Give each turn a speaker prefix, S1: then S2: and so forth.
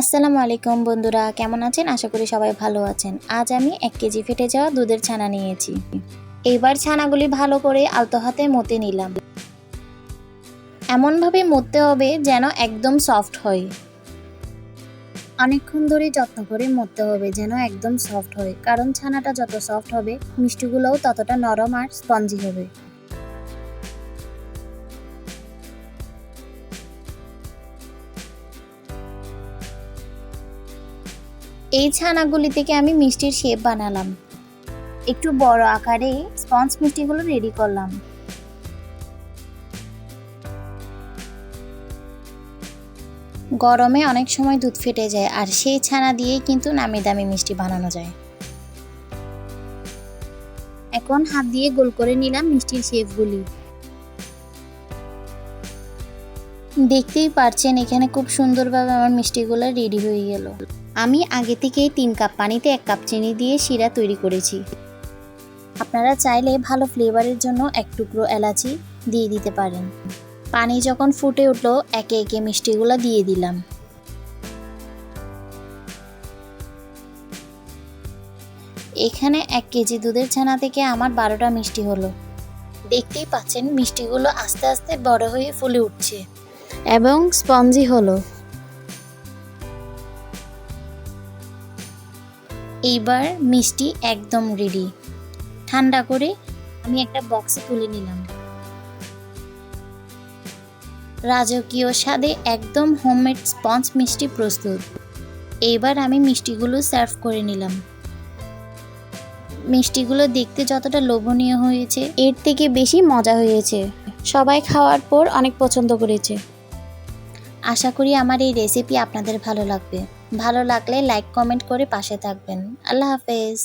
S1: আসসালামু আলাইকুম বন্ধুরা, কেমন আছেন? আশা করি সবাই ভালো আছেন। আজ আমি এক কেজি ফেটে যাওয়া দুধের ছানা নিয়েছি। এইবার ছানাগুলি ভালো করে আলতো হাতে মতে নিলাম। এমনভাবে মতে হবে যেন একদম সফট হয়। অনেকক্ষণ ধরে যত্ন করে মরতে হবে যেন একদম সফট হয়, কারণ ছানাটা যত সফট হবে, মিষ্টিগুলোও ততটা নরম আর স্পঞ্জি হবে। এই ছানাগুলি থেকে আমি মিষ্টির শেপ বানালাম। একটু বড় আকারে স্পঞ্জ মিষ্টিগুলো রেডি করলাম। গরমে অনেক সময় দুধ ফেটে যায় আর সেই ছানা দিয়েই কিন্তু নামি দামি মিষ্টি বানানো যায়। এখন হাত দিয়ে গোল করে নিলাম মিষ্টির শেপগুলি। দেখতেই পারছেন, এখানে খুব সুন্দরভাবে আমার মিষ্টিগুলো রেডি হয়ে গেল। আমি আগে থেকেই তিন কাপ পানিতে এক কাপ চিনি দিয়ে শিরা তৈরি করেছি। আপনারা চাইলে ভালো ফ্লেভারের জন্য এক টুকরো এলাচি দিয়ে দিতে পারেন। পানি যখন ফুটে উঠল, একে একে মিষ্টিগুলো দিয়ে দিলাম। এখানে এক কেজি দুধের ছানা থেকে আমার বারোটা মিষ্টি হলো। দেখতেই পাচ্ছেন, মিষ্টিগুলো আস্তে আস্তে বড় হয়ে ফুলে উঠছে। এবং স্পঞ্জি হলো। এইবার মিষ্টি একদম রেডি ঠান্ডা করে আমি একটা বক্সে তুলে নিলাম। রাজকীয় স্বাদে একদম হোমমেড স্পঞ্জ মিষ্টি প্রস্তুত। এইবার আমি মিষ্টিগুলো সার্ভ করে নিলাম। মিষ্টিগুলো দেখতে যতটা লোভনীয় হয়েছে, এর থেকে বেশি মজা হয়েছে। সবাই খাওয়ার পর অনেক পছন্দ করেছে। আশা করি আমার এই রেসিপি আপনাদের ভালো লাগবে। ভালো লাগলে লাইক কমেন্ট করে পাশে থাকবেন। আল্লাহ হাফেজ।